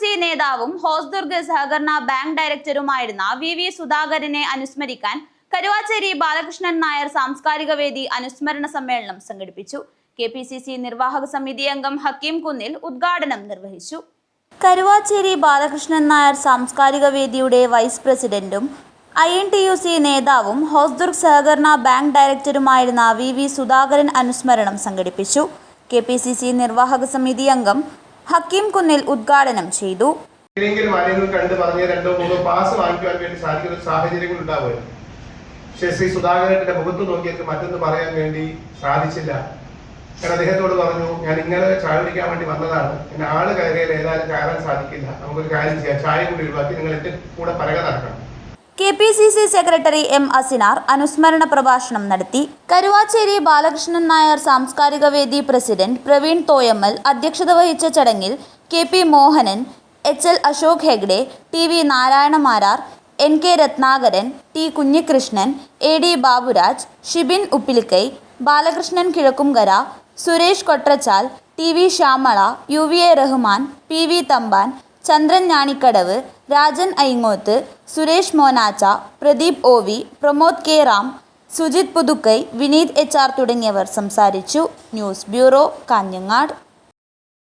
C നേതാവും ഹോസ്ദുർഗ് സഹകരണ bank ഡയറക്ടറുമായിരുന്ന വി വി സുധാകരനെ അനുസ്മരിക്കാൻ കരുവാച്ചേരി ബാലകൃഷ്ണൻ നായർ സാംസ്കാരിക വേദി അനുസ്മരണ സമ്മേളനം സംഘടിപ്പിച്ചു. കെ പി സി സി നിർവാഹക സമിതി അംഗം ഹക്കീം കുന്നിൽ ഉദ്ഘാടനം നിർവഹിച്ചു. കരുവാച്ചേരി ബാലകൃഷ്ണൻ നായർ സാംസ്കാരിക വേദിയുടെ വൈസ് പ്രസിഡന്റും I N T U C നേതാവും ഹോസ്ദുർഗ് സഹകരണ ബാങ്ക് ഡയറക്ടറുമായിരുന്ന വി വി സുധാകരൻ അനുസ്മരണം സംഘടിപ്പിച്ചു. കെ പി സി സി നിർവാഹക സമിതി അംഗം ഹക്കീം കുന്നിൽ ഉദ്ഘാടനം ചെയ്തു. എങ്ങനെയെങ്കിലും ആരെങ്കിലും കണ്ട് പറഞ്ഞ് രണ്ടോ മൂന്നോ പാസ് വാങ്ങിക്കുവാൻ വേണ്ടി സാധിക്കുന്ന സാഹചര്യങ്ങൾ ഉണ്ടാവുമായിരുന്നു. പക്ഷേ ശ്രീ സുധാകരന്റെ മുഖത്ത് നോക്കിയിട്ട് മറ്റൊന്ന് പറയാൻ വേണ്ടി സാധിച്ചില്ല. കാരണം അദ്ദേഹത്തോട് പറഞ്ഞു ഞാൻ ഇങ്ങനെ ചായ കുടിക്കാൻ വേണ്ടി വന്നതാണ്. എന്നെ ആൾ കയറിയാൽ ഏതായാലും കയറാൻ സാധിക്കില്ല. നമുക്കൊരു കാര്യം ചെയ്യാം. ചായ കൂടി ഒഴിവാക്കി നിങ്ങൾ എന്റെ കൂടെ പരക നടക്കണം. K P C C secretary M Asinar അനുസ്മരണ പ്രഭാഷണം നടത്തി കരുവാച്ചേരി ബാലകൃഷ്ണൻ നായർ സാംസ്കാരിക വേദി പ്രസിഡന്റ് പ്രവീൺ തോയമ്മൽ അധ്യക്ഷത വഹിച്ച ചടങ്ങിൽ K P Mohanan H L Ashok Hegde T V Narayanamarar N K Ratnakaran T Kunhikrishnan A D Baburaj Shibin Uppilikkai Balakrishnan Kizhakkumkara Suresh Kotrachal T V Shyamala U V A Rahman P V Thampan Chandran Njanikkadavu Rajan Aingoth Suresh Monacha Pradeep O V Pramod K Ram Sujith Puthukkai Vineeth H R തുടങ്ങിയവർ സംസാരിച്ചു. News bureau Kanhangad.